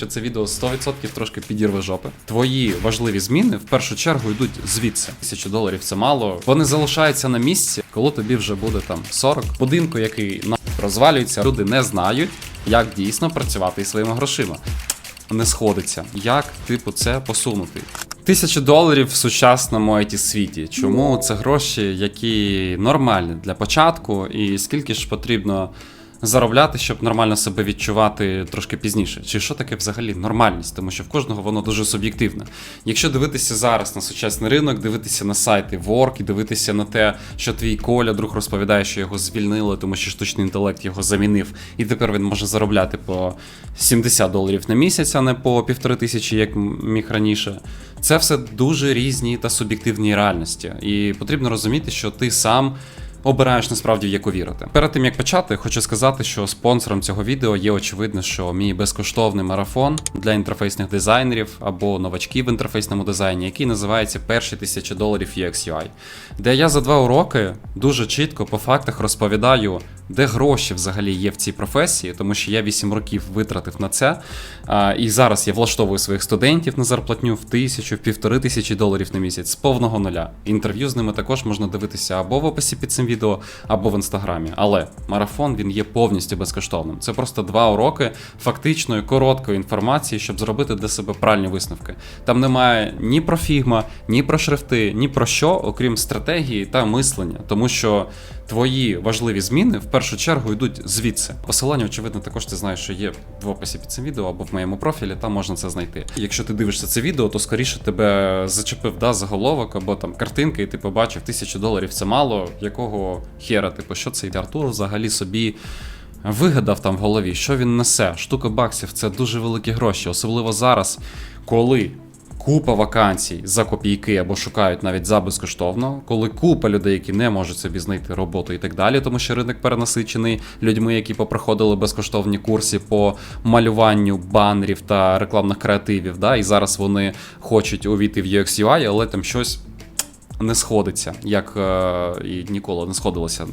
що це відео 100% трошки підірве жопи. Твої важливі зміни в першу чергу йдуть звідси. Тисячу доларів це мало. Вони залишаються на місці, коли тобі вже буде там 40. Будинку, який на розвалюється, люди не знають, як дійсно працювати із своїми грошима. Не сходиться. Як, типу, це посунути? Тисяча доларів в сучасному it світі. Чому це гроші, які нормальні для початку, і скільки ж потрібно заробляти, щоб нормально себе відчувати трошки пізніше? Чи що таке взагалі нормальність? Тому що в кожного воно дуже суб'єктивне. Якщо дивитися зараз на сучасний ринок, дивитися на сайти Work і дивитися на те, що твій Коля друг розповідає, що його звільнили, тому що штучний інтелект його замінив, і тепер він може заробляти по 70 доларів на місяць, а не по півтори тисячі, як міг раніше. Це все дуже різні та суб'єктивні реальності. І потрібно розуміти, що ти сам. Обираєш насправді в яку вірити. Перед тим як почати, хочу сказати, що спонсором цього відео є очевидно, що мій безкоштовний марафон для інтерфейсних дизайнерів або новачків в інтерфейсному дизайні, який називається Перші тисячі доларів UX UI, де я за два уроки дуже чітко по фактах розповідаю, де гроші взагалі є в цій професії, тому що я 8 років витратив на це. А, і зараз я влаштовую своїх студентів на зарплатню в тисячу, в півтори тисячі доларів на місяць з повного нуля. Інтерв'ю з ними також можна дивитися або в описі під цим відео, або в інстаграмі. Але марафон він є повністю безкоштовним. Це просто два уроки фактичної короткої інформації, щоб зробити для себе правильні висновки. Там немає ні про фігма, ні про шрифти, ні про що, окрім стратегії та мислення, тому що твої важливі зміни в першу чергу йдуть звідси. Посилання, очевидно, також ти знаєш, що є в описі під цим відео або в моєму профілі, там можна це знайти. Якщо ти дивишся це відео, то скоріше тебе зачепив да, заголовок або там картинки, і ти побачив тисячу доларів це мало, якого хера, типу, що цей Артур взагалі собі. Вигадав там в голові, що він несе. Штука баксів це дуже великі гроші, особливо зараз, коли купа вакансій за копійки або шукають навіть за безкоштовно, коли купа людей, які не можуть собі знайти роботу і так далі, тому що ринок перенасичений людьми, які попроходили безкоштовні курси по малюванню банерів та рекламних креативів. Да, І зараз вони хочуть увійти в UX UI, але там щось. Не сходиться, як е, і ніколи не сходилося.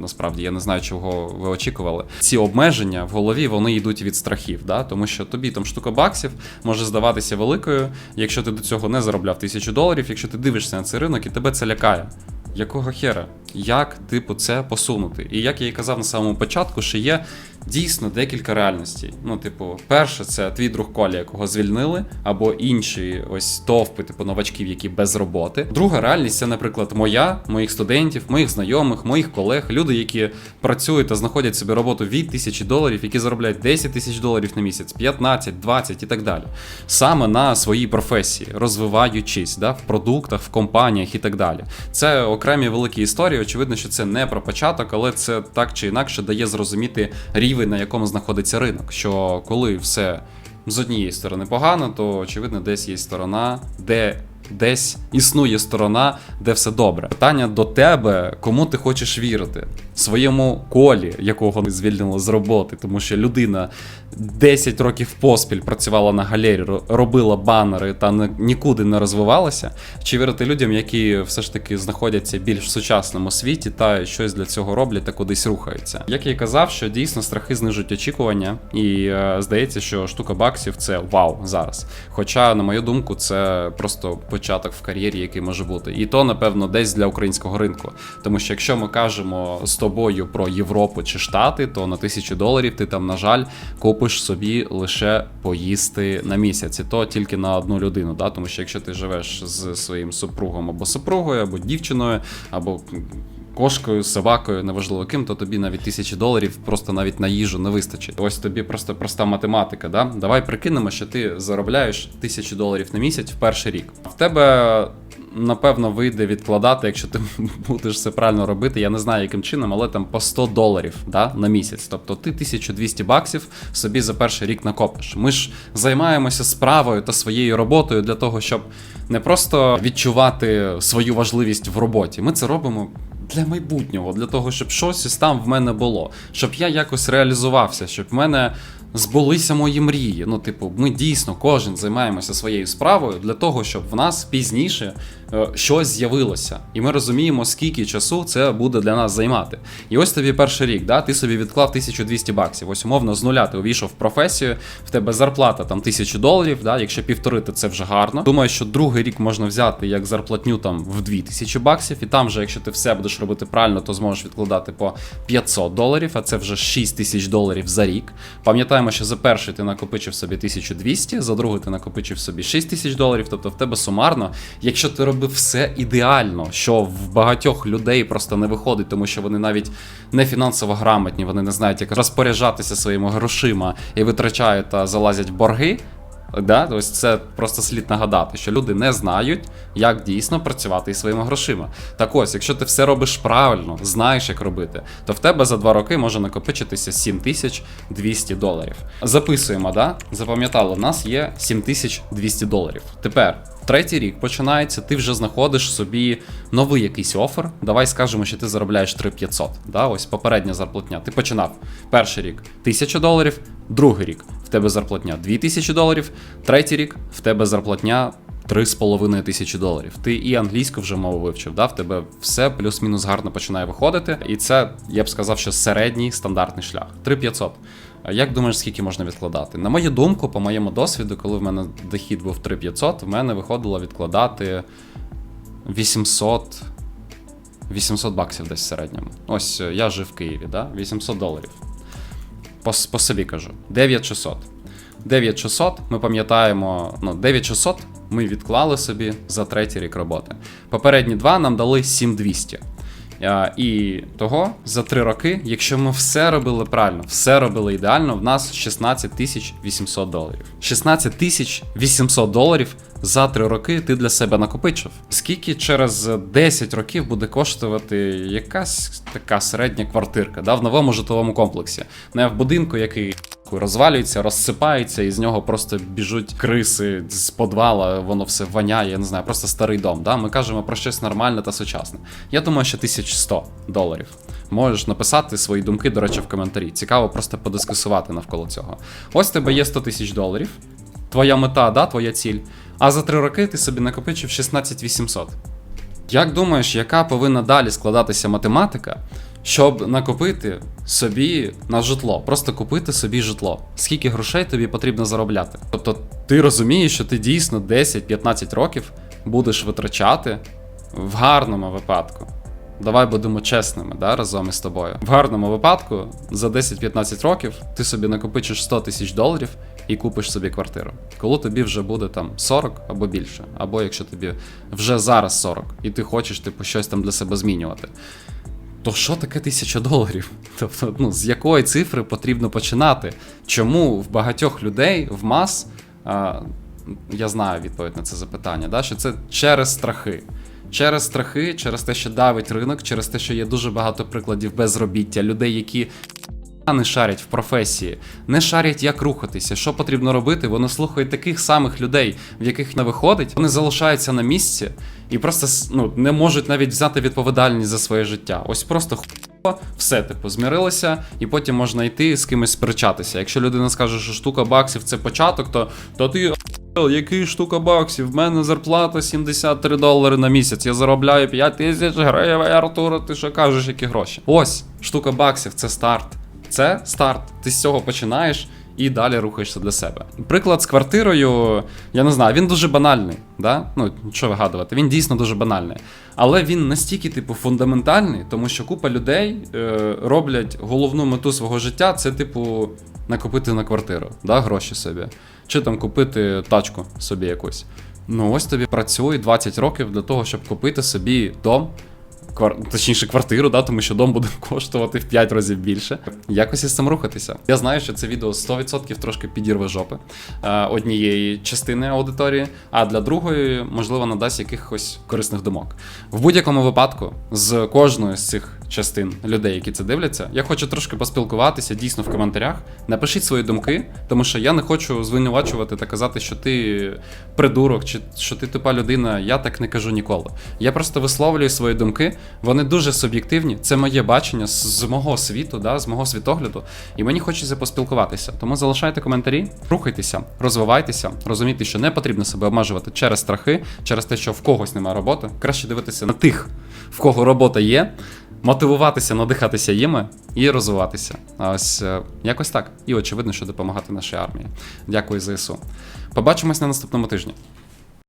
Насправді я не знаю, чого ви очікували. Ці обмеження в голові вони йдуть від страхів, да? тому що тобі там штука баксів може здаватися великою, якщо ти до цього не заробляв тисячу доларів, якщо ти дивишся на цей ринок і тебе це лякає. Якого хера? Як, типу, це посунути? І як я і казав на самому початку, що є дійсно декілька реальностей. Ну, типу, перше, це твій друг Коля, якого звільнили, або інші ось товпи, типу новачків, які без роботи. Друга реальність це, наприклад, моя, моїх студентів, моїх знайомих, моїх колег, люди, які працюють та знаходять собі роботу від тисячі доларів, які заробляють 10 тисяч доларів на місяць, 15, 20 і так далі. Саме на своїй професії, розвиваючись да, в продуктах, в компаніях і так далі. Це окремі великі історії. Очевидно, що це не про початок, але це так чи інакше дає зрозуміти рівень, на якому знаходиться ринок. Що коли все з однієї сторони погано, то очевидно, десь є сторона, де. Десь існує сторона, де все добре. Питання до тебе, кому ти хочеш вірити? Своєму колі, якого не звільнили з роботи, тому що людина 10 років поспіль працювала на галері, робила банери та нікуди не розвивалася. Чи вірити людям, які все ж таки знаходяться більш в сучасному світі та щось для цього роблять та кудись рухаються? Як я і казав, що дійсно страхи знижують очікування, і е, здається, що штука баксів це вау зараз. Хоча, на мою думку, це просто початок в кар'єрі, який може бути. І то, напевно, десь для українського ринку. Тому що якщо ми кажемо з тобою про Європу чи Штати, то на тисячу доларів ти там, на жаль, купиш собі лише поїсти на місяць. І то тільки на одну людину. Да? Тому що якщо ти живеш з своїм супругом або супругою, або дівчиною, або кошкою, собакою, неважливо ким, то тобі навіть тисячі доларів просто навіть на їжу не вистачить. Ось тобі просто проста математика. Да? Давай прикинемо, що ти заробляєш тисячу доларів на місяць в перший рік. В тебе. Напевно, вийде відкладати, якщо ти будеш все правильно робити. Я не знаю, яким чином, але там по 100 доларів да, на місяць. Тобто ти 1200 баксів собі за перший рік накопиш. Ми ж займаємося справою та своєю роботою для того, щоб не просто відчувати свою важливість в роботі. Ми це робимо для майбутнього, для того, щоб щось там в мене було, щоб я якось реалізувався, щоб в мене збулися мої мрії. Ну, типу, ми дійсно кожен займаємося своєю справою для того, щоб в нас пізніше е, щось з'явилося. І ми розуміємо, скільки часу це буде для нас займати. І ось тобі перший рік, да, ти собі відклав 1200 баксів. Ось умовно з нуля ти увійшов в професію, в тебе зарплата там 1000 доларів. Да, якщо півтори, то це вже гарно. Думаю, що другий рік можна взяти як зарплатню там в 2000 баксів, і там вже, якщо ти все будеш робити правильно, то зможеш відкладати по 500 доларів, а це вже 6000 доларів за рік. Пам'ятаємо, що за перший ти накопичив собі 1200, за другий ти накопичив собі 6000 доларів. Тобто в тебе сумарно, якщо ти робив все ідеально, що в багатьох людей просто не виходить, тому що вони навіть не фінансово грамотні, вони не знають, як розпоряджатися своїми грошима і витрачають та залазять в борги. Да? Ось це просто слід нагадати, що люди не знають, як дійсно працювати із своїми грошима. Так ось, якщо ти все робиш правильно, знаєш, як робити, то в тебе за два роки може накопичитися 7200 доларів. Записуємо, да? Запам'ятали, в нас є 7200 доларів. Тепер. Третій рік починається, ти вже знаходиш собі новий якийсь офер. Давай скажемо, що ти заробляєш 3500. Да? Ось попередня зарплатня. Ти починав перший рік 1000 доларів, другий рік в тебе зарплатня 2000 доларів, третій рік в тебе зарплатня 3,5 тисячі доларів. Ти і англійську вже мову вивчив, да? в тебе все плюс-мінус гарно починає виходити. І це, я б сказав, що середній стандартний шлях. 3500. Як думаєш, скільки можна відкладати? На мою думку, по моєму досвіду, коли в мене дохід був 3500, в мене виходило відкладати 800 800 баксів десь в середньому. Ось е, я жив в Києві, да? 800 доларів. По, по собі кажу. 9600. 9600, ми пам'ятаємо, ну, 9600 ми відклали собі за третій рік роботи. Попередні два нам дали 7200. І того за три роки, якщо ми все робили правильно, все робили ідеально, в нас 16 тисяч 800 доларів. 16 тисяч 800 доларів за три роки ти для себе накопичив. Скільки через 10 років буде коштувати якась така середня квартирка да, в новому житловому комплексі, не в будинку, який розвалюється, розсипається, і з нього просто біжуть криси з подвала, воно все воняє, я не знаю, просто старий дом. Да? Ми кажемо про щось нормальне та сучасне. Я думаю, що 1100 доларів. Можеш написати свої думки, до речі, в коментарі. Цікаво просто подискусувати навколо цього. Ось тебе є 100 тисяч доларів. Твоя мета, да, твоя ціль. А за 3 роки ти собі накопичив 16 800. Як думаєш, яка повинна далі складатися математика, щоб накопити собі на житло? Просто купити собі житло. Скільки грошей тобі потрібно заробляти? Тобто ти розумієш, що ти дійсно 10-15 років будеш витрачати в гарному випадку. Давай будемо чесними, да, разом із тобою. В гарному випадку за 10-15 років ти собі накопичиш 100 тисяч доларів і купиш собі квартиру. Коли тобі вже буде там 40 або більше, або якщо тобі вже зараз 40, і ти хочеш типу щось там для себе змінювати. То що таке тисяча доларів? Тобто, ну з якої цифри потрібно починати? Чому в багатьох людей в мас, а, я знаю відповідь на це запитання, да, що це через страхи. Через страхи, через те, що давить ринок, через те, що є дуже багато прикладів безробіття, людей, які не шарять в професії, не шарять, як рухатися, що потрібно робити. Вони слухають таких самих людей, в яких не виходить. Вони залишаються на місці і просто ну, не можуть навіть взяти відповідальність за своє життя. Ось просто хуйово, все типу змірилися, і потім можна йти з кимось сперечатися. Якщо людина скаже, що штука баксів це початок, то, то ти. Який штука баксів? В мене зарплата 73 долари на місяць. Я заробляю 5 тисяч гривень, Артур, ти що кажеш, які гроші? Ось штука баксів це старт. Це старт. Ти з цього починаєш і далі рухаєшся для себе. Приклад з квартирою, я не знаю, він дуже банальний. Да? Ну, що вигадувати, він дійсно дуже банальний. Але він настільки, типу, фундаментальний, тому що купа людей е, роблять головну мету свого життя це, типу, накопити на квартиру, да, гроші собі. Чи там купити тачку собі якусь. Ну, ось тобі працює 20 років для того, щоб купити собі дом, квар... точніше квартиру, да, тому що дом буде коштувати в 5 разів більше. Якось із цим рухатися. Я знаю, що це відео 100% трошки підірве жопи е, однієї частини аудиторії, а для другої, можливо, надасть якихось корисних думок. В будь-якому випадку, з кожної з цих частин людей, які це дивляться. Я хочу трошки поспілкуватися дійсно в коментарях. Напишіть свої думки, тому що я не хочу звинувачувати та казати, що ти придурок, чи що ти тупа людина. Я так не кажу ніколи. Я просто висловлюю свої думки. Вони дуже суб'єктивні. Це моє бачення з, мого світу, да, з мого світогляду. І мені хочеться поспілкуватися. Тому залишайте коментарі, рухайтеся, розвивайтеся, розумійте, що не потрібно себе обмежувати через страхи, через те, що в когось немає роботи. Краще дивитися на тих, в кого робота є, мотивуватися, надихатися їми і розвиватися. Ось е, якось так. І очевидно, що допомагати нашій армії. Дякую ЗСУ. Побачимось на наступному тижні.